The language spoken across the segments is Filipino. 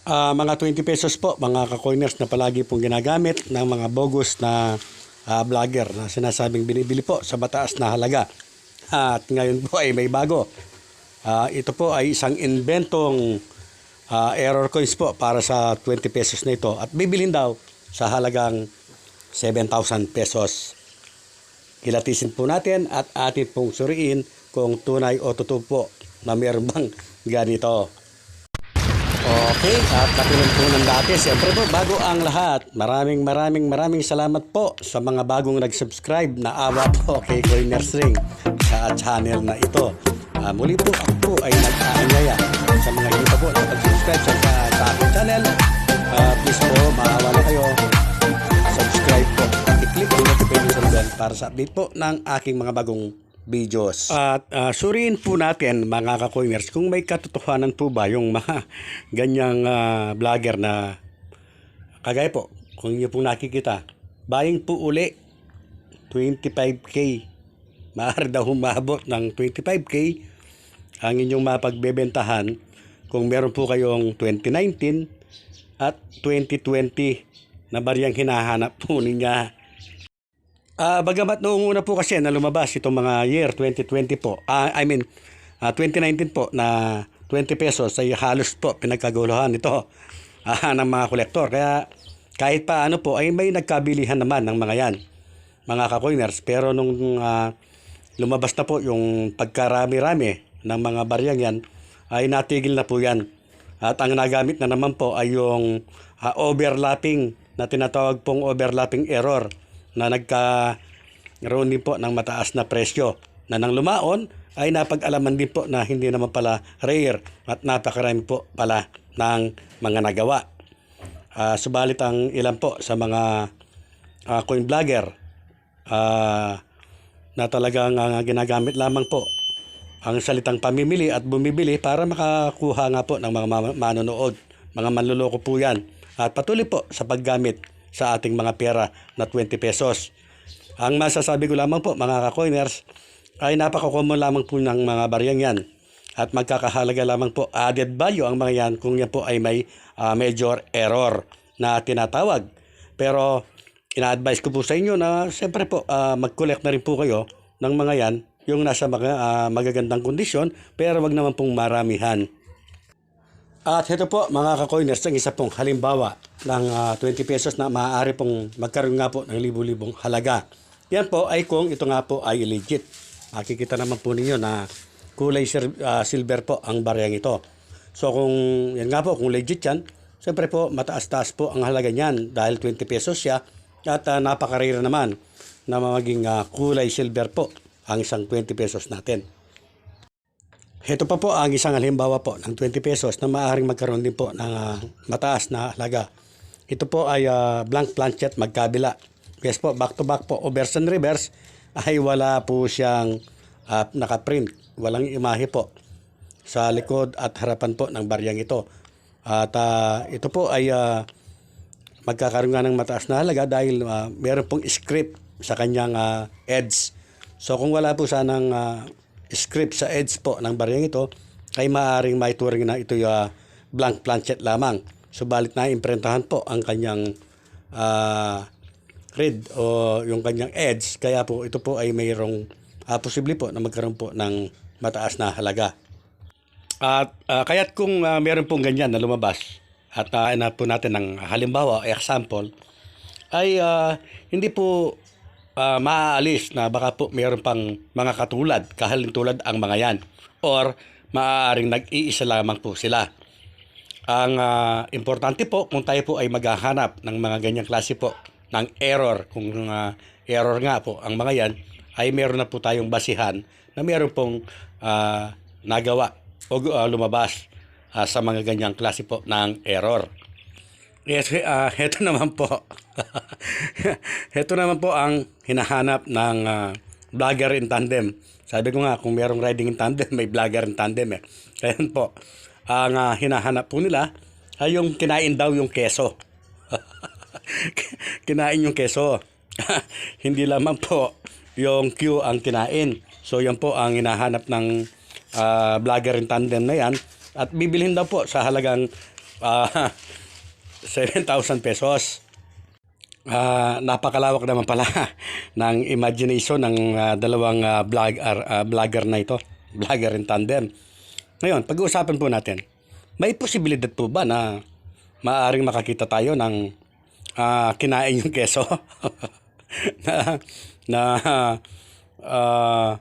Ah, mga 20 pesos po, mga ka-coiners na palagi pong ginagamit ng mga bogus na ah, vlogger na sinasabing binibili po sa mataas na halaga. At ngayon po ay may bago. Ah, ito po ay isang inventong ah, error coins po para sa 20 pesos na ito at bibilhin daw sa halagang 7,000 pesos. Kilatisin po natin at atin pong suriin kung tunay o totoo po na meron bang ganito. Okay, at katulad po ng dati, siyempre po, bago ang lahat, maraming maraming maraming salamat po sa mga bagong nag-subscribe na awa po kay Coiners Ring sa channel na ito. Ah, muli po, ako po ay nag-aanyaya sa mga hindi pa po nakapag-subscribe sa, sa, sa aking channel. Ah, please po, maawa na kayo. Subscribe po at i-click ang notification bell para sa update po ng aking mga bagong videos. At ah, suriin po natin mga ka-coiners kung may katotohanan po ba yung mga ganyang ah, vlogger na kagaya po, kung inyo pong nakikita, buying po uli 25k. Maaari daw humabot ng 25k ang inyong mapagbebentahan kung meron po kayong 2019 at 2020 na bariyang hinahanap po niya Ah, bagamat noong una po kasi na lumabas itong mga year 2020 po, ah, I mean ah, 2019 po na 20 pesos ay halos po pinagkaguluhan ito ah, ng mga kolektor. Kaya kahit pa ano po ay may nagkabilihan naman ng mga yan, mga ka-coiners. Pero nung ah, lumabas na po yung pagkarami-rami ng mga baryang yan, ay natigil na po yan. At ang nagamit na naman po ay yung ah, overlapping na tinatawag pong overlapping error na nagka roon din po ng mataas na presyo na nang lumaon ay napag-alaman din po na hindi naman pala rare at napakarami po pala ng mga nagawa. Ah, subalit ang ilan po sa mga ah, coin vlogger ah, na talagang ah, ginagamit lamang po ang salitang pamimili at bumibili para makakuha nga po ng mga ma- manonood. Mga manluloko po yan. At patuloy po sa paggamit sa ating mga pera na 20 pesos. Ang masasabi ko lamang po mga ka-coiners ay napaka-common lamang po ng mga baryang yan. At magkakahalaga lamang po added value ang mga yan kung yan po ay may ah, major error na tinatawag. Pero ina-advise ko po sa inyo na siyempre po ah, mag-collect na rin po kayo ng mga yan yung nasa mga ah, magagandang kondisyon pero wag naman pong maramihan. At ito po mga ka-coiners, ang isa pong halimbawa ng ah, 20 pesos na maaari pong magkaroon nga po ng libu-libong halaga. Yan po ay kung ito nga po ay legit. Makikita naman po ninyo na kulay ah, silver po ang baryang ito. So kung yan nga po, kung legit yan, siyempre po mataas-taas po ang halaga niyan dahil 20 pesos siya at uh, napakarira naman na maging ah, kulay silver po ang isang 20 pesos natin. Ito pa po ang isang halimbawa po ng 20 pesos na maaaring magkaroon din po ng ah, mataas na halaga. Ito po ay ah, blank planchet magkabila. Yes po, back to back po. O verse and reverse ay wala po siyang ah, nakaprint. Walang imahe po sa likod at harapan po ng baryang ito. At ah, ito po ay ah, magkakaroon nga ng mataas na halaga dahil ah, meron pong script sa kanyang ah, edge. So kung wala po sanang ah, script sa edge po ng baryang ito, ay maaaring maituring na ito yung blank planchet lamang. Subalit na imprentahan po ang kanyang ah, read o yung kanyang edge. Kaya po ito po ay mayroong ah, posible po na magkaroon po ng mataas na halaga. At ah, kaya't kung ah, meron pong ganyan na lumabas at uh, na po natin ng halimbawa, example, ay ah, hindi po ah, maaalis na baka po meron pang mga katulad, kahalin tulad ang mga yan. Or maaaring nag-iisa lamang po sila. Ang ah, importante po kung tayo po ay maghahanap ng mga ganyang klase po ng error, kung ah, error nga po ang mga yan, ay meron na po tayong basihan na meron pong ah, nagawa o ah, lumabas ah, sa mga ganyang klase po ng error. Yes, ah, heto naman po. heto naman po ang hinahanap ng ah, vlogger in tandem. Sabi ko nga, kung merong riding in tandem, may vlogger in tandem eh. Kaya po, ang ah, hinahanap po nila ay yung kinain daw yung keso. kinain yung keso. Hindi lamang po yung Q ang kinain. So yan po ang hinahanap ng ah, vlogger in tandem na yan. At bibilhin daw po sa halagang ah, 7,000 pesos. Ah, napakalawak naman pala ng imagination ng ah, dalawang ah, vlog, ah, vlogger na ito. Vlogger in tandem. Ngayon, pag-uusapan po natin, may posibilidad po ba na maaring makakita tayo ng ah, kinain yung keso? na na ah,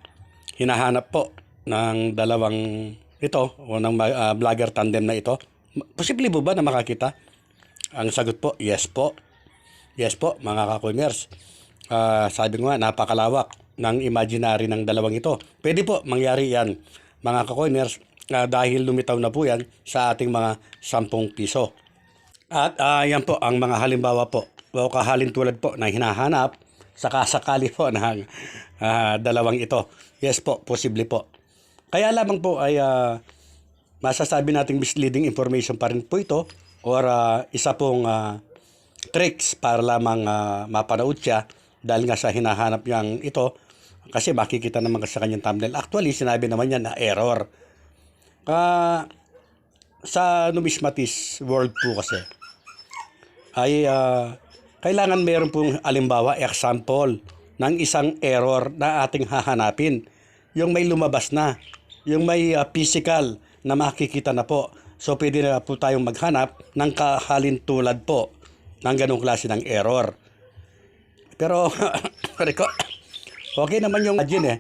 hinahanap po ng dalawang ito o ng ah, vlogger tandem na ito. Posible po ba na makakita? Ang sagot po, yes po. Yes po, mga kakuners. Ah, sabi nga, napakalawak ng imaginary ng dalawang ito. Pwede po mangyari yan, mga kakuners, ah, dahil lumitaw na po yan sa ating mga 10 piso. At ah, yan po ang mga halimbawa po o kahalin tulad po na hinahanap sa kasakali po ng ah, dalawang ito. Yes po, posible po. Kaya lamang po ay ah, masasabi nating misleading information pa rin po ito or ah, isa pong ah, tricks para lamang ah, mapanood siya dahil nga sa hinahanap niyang ito kasi makikita naman sa kanyang thumbnail. Actually, sinabi naman niya na error. Ah, sa numismatis world po kasi ay ah, kailangan meron pong alimbawa, example ng isang error na ating hahanapin. Yung may lumabas na, yung may ah, physical na makikita na po. So pwede na po tayong maghanap ng kahalin tulad po ng ganong klase ng error. Pero, Rico, okay naman yung imagine eh.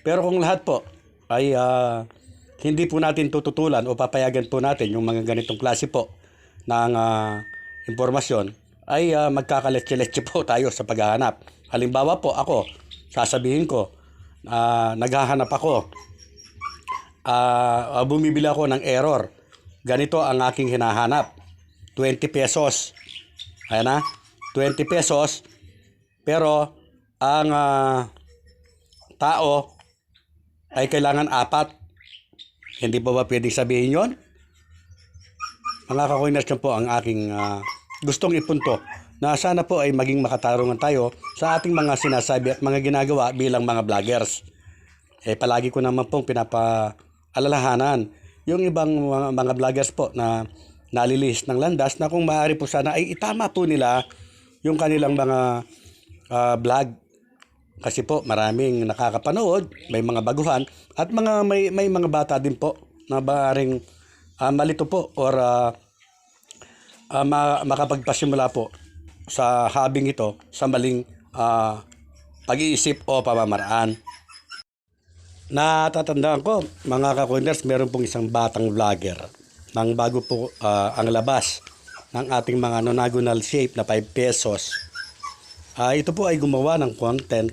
Pero kung lahat po ay ah, hindi po natin tututulan o papayagan po natin yung mga ganitong klase po ng ah, impormasyon, ay uh, magkakaletse-letse po tayo sa paghahanap. Halimbawa po ako, sasabihin ko, ah, naghahanap ako, ah, bumibili ako ng error. Ganito ang aking hinahanap. 20 pesos. Ayan na. 20 pesos. Pero ang ah, tao ay kailangan apat. Hindi ba ba pwedeng sabihin yon? Mga kakoiners yan po ang aking ah, gustong ipunto na sana po ay maging makatarungan tayo sa ating mga sinasabi at mga ginagawa bilang mga vloggers. Eh palagi ko naman pong pinapaalalahanan yung ibang mga, mga vloggers po na nalilis ng landas na kung maaari po sana ay itama po nila yung kanilang mga ah, vlog kasi po maraming nakakapanood, may mga baguhan at mga may may mga bata din po na maaring ah, malito po or ah, ma- makapagpasimula po sa habing ito sa maling ah, pag-iisip o pamamaraan. Natatandaan ko, mga kakuners, meron pong isang batang vlogger nang bago po ah, ang labas ng ating mga nonagonal shape na 5 pesos. Ah, ito po ay gumawa ng content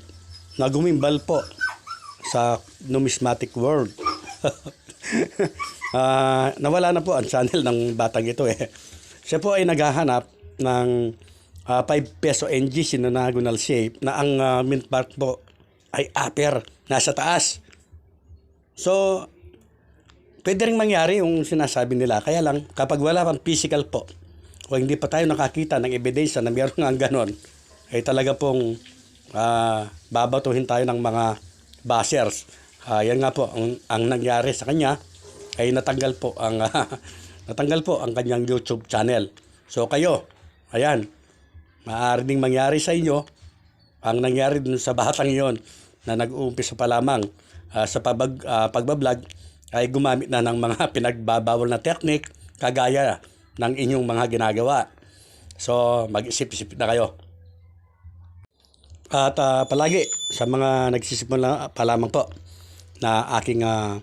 na gumimbal po sa numismatic world. Ah, nawala na po ang channel ng batang ito eh. Siya po ay naghahanap ng ah, 5 peso NG sinonagonal shape na ang ah, mint mark po ay upper, nasa taas. So, pwede rin mangyari yung sinasabi nila. Kaya lang, kapag wala pang physical po, o hindi pa tayo nakakita ng ebidensya na meron nga ganon, ay talaga pong ah, babatuhin tayo ng mga bashers. Ah, yan nga po, ang, ang nangyari sa kanya, ay natanggal po ang natanggal po ang kanyang YouTube channel. So kayo, ayan, maaari ding mangyari sa inyo ang nangyari dun sa batang yon na nag-uumpisa pa lamang ah, sa pabag, ah, pagbablog ay gumamit na ng mga pinagbabawal na technique kagaya ng inyong mga ginagawa. So, mag-isip-isip na kayo. At ah, palagi sa mga nagsisimula pa lamang po na aking ah,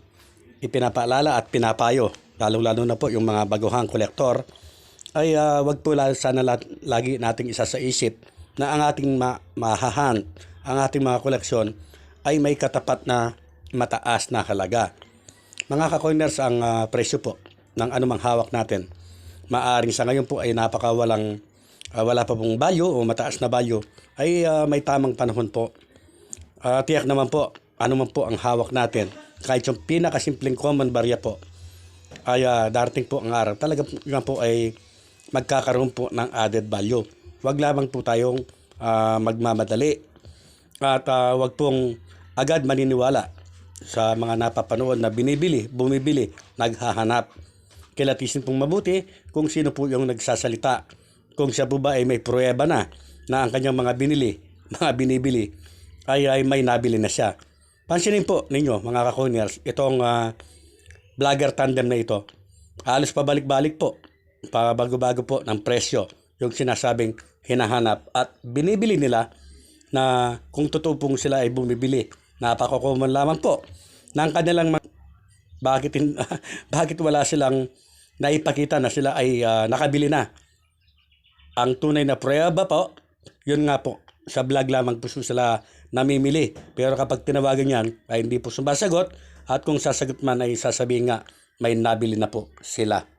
ipinapaalala at pinapayo, lalong-lalo na po yung mga baguhang kolektor, ay ah, wag po sana la- lagi nating isa sa isip na ang ating ma- mahahan, ang ating mga koleksyon ay may katapat na mataas na halaga. Mga kakoiners, ang ah, presyo po ng anumang hawak natin, maaring sa ngayon po ay napakawalang ah, wala pa pong value o mataas na value, ay ah, may tamang panahon po. Ah, tiyak naman po, ano po ang hawak natin, kahit yung pinakasimpleng common barya po, ay ah, darating po ang araw. Talaga po- ay magkakaroon po ng added value. Huwag lamang po tayong ah, magmamadali at ah, huwag pong agad maniniwala sa mga napapanood na binibili, bumibili, naghahanap. kilatisin pong mabuti kung sino po yung nagsasalita. Kung siya po ba ay may pruweba na na ang kanyang mga binili, mga binibili, ay, ay may nabili na siya. Pansinin po ninyo mga kakoners, itong ah, vlogger tandem na ito, halos pabalik-balik po, pabago-bago po ng presyo yung sinasabing hinahanap at binibili nila na kung totoo pong sila ay bumibili. Napakokoman lamang po ng kanilang mga- bakit hin- bakit wala silang naipakita na sila ay ah, nakabili na. Ang tunay na prueba po, yun nga po, sa vlog lamang po sila namimili. Pero kapag tinawagan yan, ay hindi po sumasagot at kung sasagot man ay sasabihin nga may nabili na po sila.